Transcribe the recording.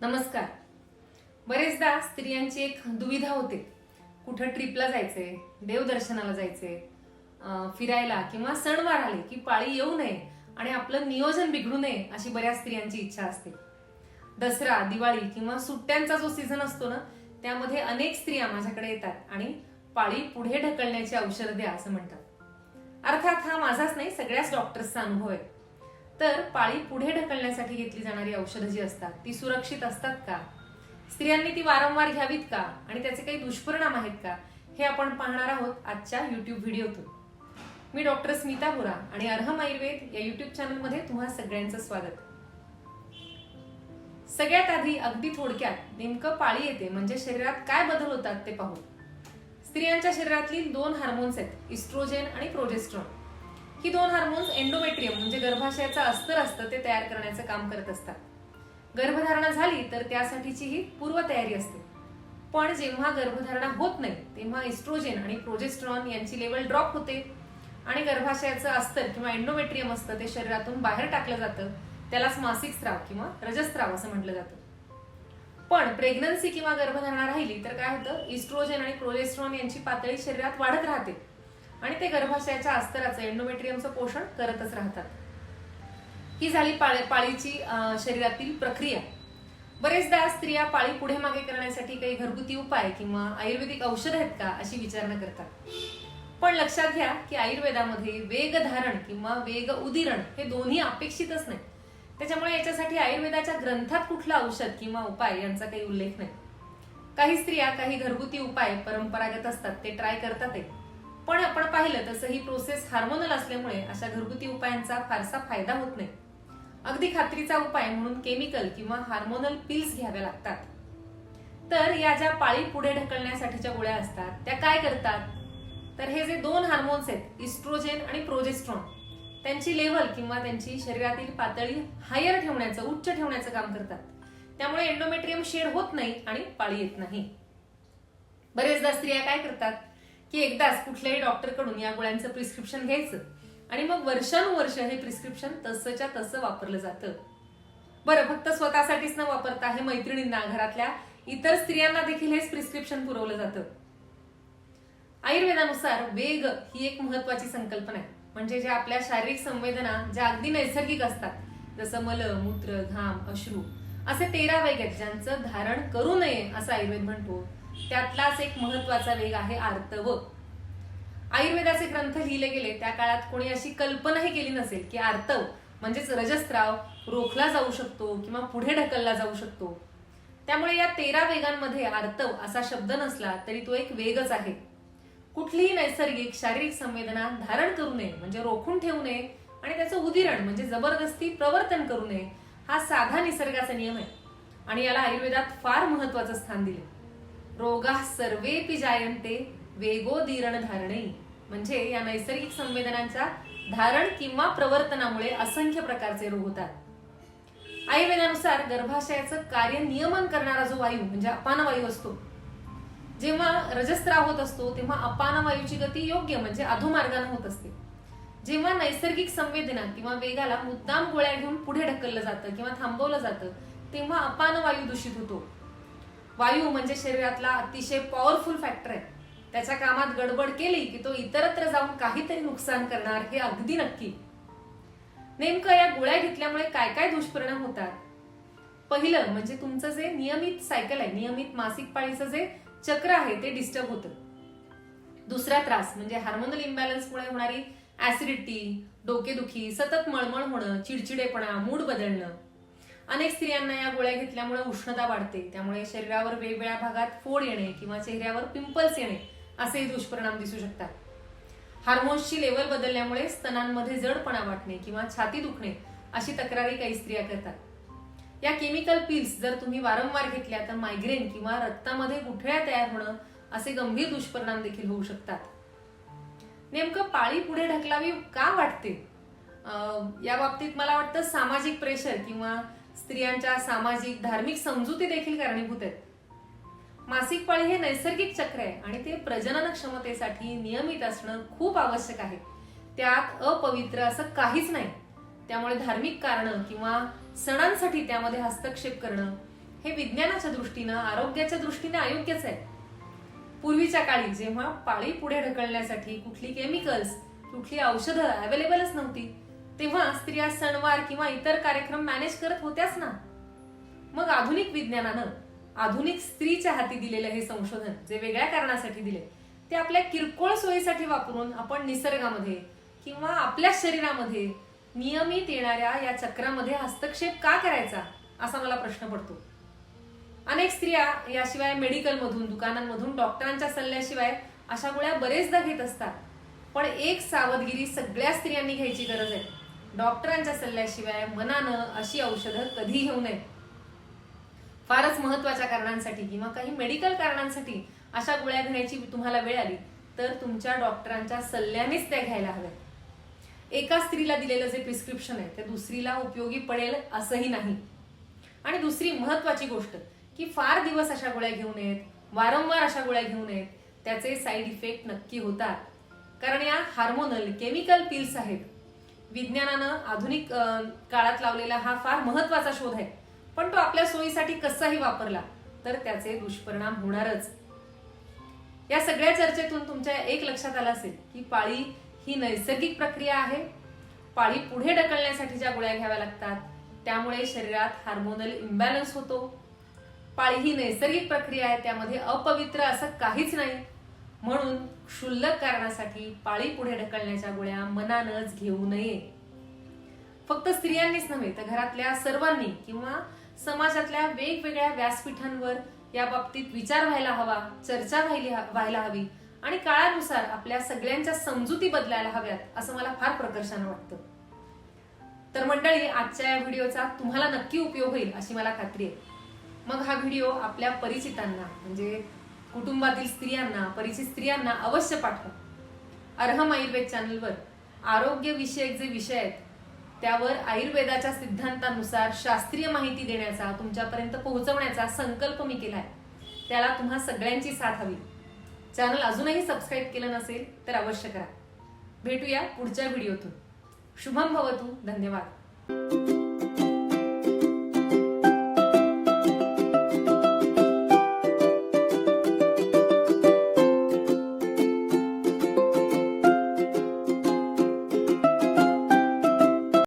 नमस्कार. बरेचदा स्त्रियांची एक दुविधा होते. कुठं ट्रिपला जायचंय देवदर्शनाला जायचंय फिरायला किंवा सणवार आले की पाळी येऊ नये आणि आपलं नियोजन बिघडू नये अशी बऱ्याच स्त्रियांची इच्छा असते. दसरा दिवाळी किंवा सुट्ट्यांचा जो सीझन असतो ना त्यामध्ये अनेक स्त्रिया माझ्याकडे येतात आणि पाळी पुढे ढकलण्याची औषध द्या असं म्हणतात. अर्थात हा माझाच नाही सगळ्याच डॉक्टर्सचा अनुभव आहे. तर पाळी पुढे ढकलण्यासाठी घेतली जाणारी औषधं जी असतात ती सुरक्षित असतात का? स्त्रियांनी ती वारंवार घ्यावीत का? आणि त्याचे काही दुष्परिणाम आहेत का? हे आपण पाहणार आहोत आजच्या युट्यूब व्हिडिओतून. मी डॉक्टर स्मिता बोरा आणि अर्हम आयुर्वेद या युट्यूब चॅनलमध्ये तुम्हा सगळ्यांचं स्वागत. सगळ्यात आधी अगदी थोडक्यात नेमकं पाळी येते म्हणजे शरीरात काय बदल होतात ते पाहू. स्त्रियांच्या शरीरातली दोन हार्मोन्स आहेत इस्ट्रोजेन आणि प्रोजेस्ट्रॉन ही दोन हार्मोन्स एंडोमेट्रियम म्हणजे गर्भाशयाचं अस्तर असतं ते तयार करण्याचं काम करत असतात. गर्भधारणा झाली तर त्यासाठीची ही पूर्वतयारी असते. पण जेव्हा गर्भधारणा होत नाही तेव्हा इस्ट्रोजेन आणि प्रोजेस्ट्रॉन यांची लेवल ड्रॉप होते. आणि गर्भाशयाचं अस्तर किंवा एंडोमेट्रियम असतं ते शरीरातून बाहेर टाकलं जातं. त्यालाच मासिक स्त्राव किंवा रजस्त्राव असं म्हटलं जातं. पण प्रेग्नन्सी किंवा गर्भधारणा राहिली तर काय होतं? इस्ट्रोजेन आणि प्रोजेस्ट्रॉन यांची पातळी शरीरात वाढत राहते. आणि ते गर्भाशयाच्या अस्तराचं एंडोमेट्रियमचं पोषण करतच राहतात. ही झाली पाळी पाळीची शरीरातील प्रक्रिया. बरेचदा स्त्रिया पाळी पुढे मागे करण्यासाठी काही घरगुती उपाय किंवा आयुर्वेदिक औषध आहेत का अशी विचारणा करतात. पण लक्षात घ्या की आयुर्वेदामध्ये वेग धारण किंवा वेग उदिरण हे दोन्ही अपेक्षितच नाही. त्याच्यामुळे याच्यासाठी आयुर्वेदाच्या ग्रंथात कुठलं औषध किंवा उपाय यांचा काही उल्लेख नाही. काही स्त्रिया काही घरगुती उपाय परंपरागत असतात ते ट्राय करतात पण आपण पाहिलं तसं ही प्रोसेस हार्मोनल असल्यामुळे अशा घरगुती उपायांचा फारसा फायदा होत नाही. अगदी खात्रीचा उपाय म्हणून केमिकल किंवा हार्मोनल पिल्स घ्याव्या लागतात. तर या ज्या पाळी पुढे ढकलण्यासाठीच्या गोळ्या असतात त्या काय करतात? तर हे जे दोन हार्मोन्स आहेत इस्ट्रोजेन आणि प्रोजेस्ट्रॉन त्यांची लेवल किंवा त्यांची शरीरातील पातळी हायर ठेवण्याचं उच्च ठेवण्याचं काम करतात. त्यामुळे एंडोमेट्रियम शेड होत नाही आणि पाळी येत नाही. बरेचदा स्त्रिया काय करतात? की एकदाच कुठल्याही डॉक्टरकडून या गोळ्यांचं प्रिस्क्रिप्शन घ्यायचं. आणि मग वर्षानुवर्ष हे प्रिस्क्रिप्शन तसंच्या तसं वापरलं जातं. बरं फक्त स्वतःसाठीच न वापरता हे मैत्रिणींना घरातल्या इतर स्त्रियांना देखील हेच प्रिस्क्रिप्शन पुरवलं जातं. आयुर्वेदानुसार वेग ही एक महत्वाची संकल्पना आहे. म्हणजे ज्या आपल्या शारीरिक संवेदना ज्या अगदी नैसर्गिक असतात जसं मल मूत्र घाम अश्रू असे तेरा वेग आहेत ज्यांचं धारण करू नये असं आयुर्वेद म्हणतो. त्यातलाच एक महत्त्वाचा वेग आहे आर्तव आयुर्वेदाचे ग्रंथ लिहिले गेले त्या काळात कोणी अशी कल्पनाही केली नसेल की आर्तव म्हणजेच रजस्त्राव रोखला जाऊ शकतो किंवा पुढे ढकलला जाऊ शकतो. त्यामुळे या तेरा वेगांमध्ये आर्तव असा शब्द नसला तरी तो एक वेगच आहे. कुठलीही नैसर्गिक शारीरिक संवेदना धारण करू नये म्हणजे रोखून ठेवू नये आणि त्याचं उदिरण म्हणजे जबरदस्ती प्रवर्तन करू नये हा साधा निसर्गाचा नियम आहे. आणि याला आयुर्वेदात फार महत्वाचं स्थान दिले. रोगा सर्वेपि जायंते वेगोदीरण धारणे म्हणजे या नैसर्गिक संवेदनांच्या धारण किंवा प्रवर्तनामुळे असंख्य प्रकारचे रोग होतात. आयुर्वेदानुसार गर्भाशयाचं कार्य नियमन करणारा जो वायू म्हणजे अपान वायू असतो जेव्हा रजस्त्राव होत असतो तेव्हा अपान वायूची गती योग्य म्हणजे अधोमार्गाने होत असते. जेव्हा नैसर्गिक संवेदना किंवा वेगाला मुद्दाम गोळ्या घेऊन पुढे ढकललं जातं किंवा थांबवलं जातं तेव्हा अपान वायू दूषित होतो. वायू म्हणजे शरीरातला अतिशय पॉवरफुल फॅक्टर आहे. त्याच्या कामात गडबड केली की तो इतरत्र जाऊन काहीतरी नुकसान करणार हे अगदी नक्की. नेमकं या गोळ्या घेतल्यामुळे काय काय दुष्परिणाम होतात? पहिलं म्हणजे तुमचं जे नियमित सायकल आहे नियमित मासिक पाळीचं जे चक्र आहे ते डिस्टर्ब होतं. दुसरा त्रास म्हणजे हार्मोनल इम्बॅलन्समुळे होणारी ऍसिडिटी डोकेदुखी सतत मळमळ होणं चिडचिडेपणा मूड बदलणं. अनेक स्त्रियांना या गोळ्या घेतल्यामुळे उष्णता वाढते. त्यामुळे शरीरावर वेगवेगळ्या भागात फोड येणे किंवा चेहऱ्यावर पिंपल्स येणे असेही दुष्परिणाम दिसू शकतात. हार्मोन्सची लेवल बदलल्यामुळे स्तनांमध्ये जडपणा वाटणे किंवा छाती दुखणे अशी तक्रारी काही स्त्रिया करतात. या केमिकल पिल्स जर तुम्ही वारंवार घेतल्या तर मायग्रेन किंवा रक्तामध्ये गुठळ्या तयार होणं असे गंभीर दुष्परिणाम देखील होऊ शकतात. नेमकं पाळी पुढे ढकलावी का वाटते? या बाबतीत मला वाटतं सामाजिक प्रेशर किंवा स्त्रियांच्या सामाजिक धार्मिक समजुती देखील कारणीभूत आहेत. मासिक पाळी हे नैसर्गिक चक्र आहे आणि ते प्रजनन क्षमतेसाठी नियमित असणं खूप आवश्यक आहे. त्यात अपवित्र असं काहीच नाही. त्यामुळे धार्मिक कारण किंवा सणांसाठी त्यामध्ये हस्तक्षेप करणं हे विज्ञानाच्या दृष्टीनं आरोग्याच्या दृष्टीने अयोग्यच आहे. पूर्वीच्या काळी जेव्हा पाळी पुढे ढकलण्यासाठी कुठली केमिकल्स कुठली औषधं अवेलेबलच नव्हती तेव्हा स्त्रिया सणवार किंवा इतर कार्यक्रम मॅनेज करत होत्याच ना. मग आधुनिक विज्ञानानं आधुनिक स्त्रीच्या हाती दिलेलं हे संशोधन जे वेगळ्या कारणासाठी दिले ते आपल्या किरकोळ सोयीसाठी वापरून आपण निसर्गामध्ये किंवा आपल्या शरीरामध्ये नियमित येणाऱ्या या चक्रामध्ये हस्तक्षेप का करायचा असा मला प्रश्न पडतो. अनेक स्त्रिया याशिवाय मेडिकलमधून दुकानांमधून डॉक्टरांच्या सल्ल्याशिवाय अशा गोळ्या बरेचदा घेत असतात. पण एक सावधगिरी सगळ्या स्त्रियांनी घ्यायची गरज आहे. डॉक्टरांच्या सल्ल्याशिवाय मनानं अशी औषधं कधी घेऊ नयेत फारच महत्त्वाच्या कारणांसाठी किंवा काही मेडिकल कारणांसाठी अशा गोळ्या घेण्याची तुम्हाला वेळ आली तर तुमच्या डॉक्टरांच्या सल्ल्यानेच त्या घ्यायला हव्या एका स्त्रीला दिलेलं जे प्रिस्क्रिप्शन आहे ते दुसरीला उपयोगी पडेल असंही नाही. आणि दुसरी महत्वाची गोष्ट की फार दिवस अशा गोळ्या घेऊ नयेत वारंवार अशा गोळ्या घेऊ नयेत त्याचे साईड इफेक्ट नक्की होतात. कारण या हार्मोनल केमिकल पिल्स आहेत. विज्ञानानं आधुनिक काळात लावलेला हा फार महत्त्वाचा शोध आहे. पण तो आपल्या सोयीसाठी कसाही वापरला तर त्याचे दुष्परिणाम होणारच. या सगळ्या चर्चेतून तुमच्या एक लक्षात आलं असेल की पाळी ही नैसर्गिक प्रक्रिया आहे. पाळी पुढे ढकलण्यासाठी ज्या गोळ्या घ्याव्या लागतात त्यामुळे शरीरात हार्मोनल इम्बॅलन्स होतो. पाळी ही नैसर्गिक प्रक्रिया आहे त्यामध्ये अपवित्र असं काहीच नाही. म्हणून क्षुल्लक कारणासाठी पाळी पुढे ढकलण्याच्या गोळ्या मनानच घेऊ नये. फक्त स्त्रियांनीच नव्हे तर घरातल्या सर्वांनी किंवा समाजातल्या वेगवेगळ्या व्यासपीठांवर या बाबतीत विचार व्हायला हवा चर्चा व्हायला हवी आणि काळानुसार आपल्या सगळ्यांच्या समजुती बदलायला हव्यात असं मला फार प्रकर्षानं वाटतं. तर मंडळी आजच्या या व्हिडिओचा तुम्हाला नक्की उपयोग होईल अशी मला खात्री आहे. मग हा व्हिडिओ आपल्या परिचितांना म्हणजे कुटुंबातील स्त्रियांना परिचित स्त्रियांना अवश्य पाठवा. अर्हम आयुर्वेद चॅनलवर आरोग्य विषयक जे विषय आहेत त्यावर आयुर्वेदाच्या सिद्धांतानुसार शास्त्रीय माहिती देण्याचा तुमच्यापर्यंत पोहोचवण्याचा संकल्प मी केला आहे त्याला तुम्हा सगळ्यांची साथ हवी. चॅनल अजूनही सबस्क्राईब केलं नसेल तर अवश्य करा. भेटूया पुढच्या व्हिडिओतून. शुभम भवतू. धन्यवाद.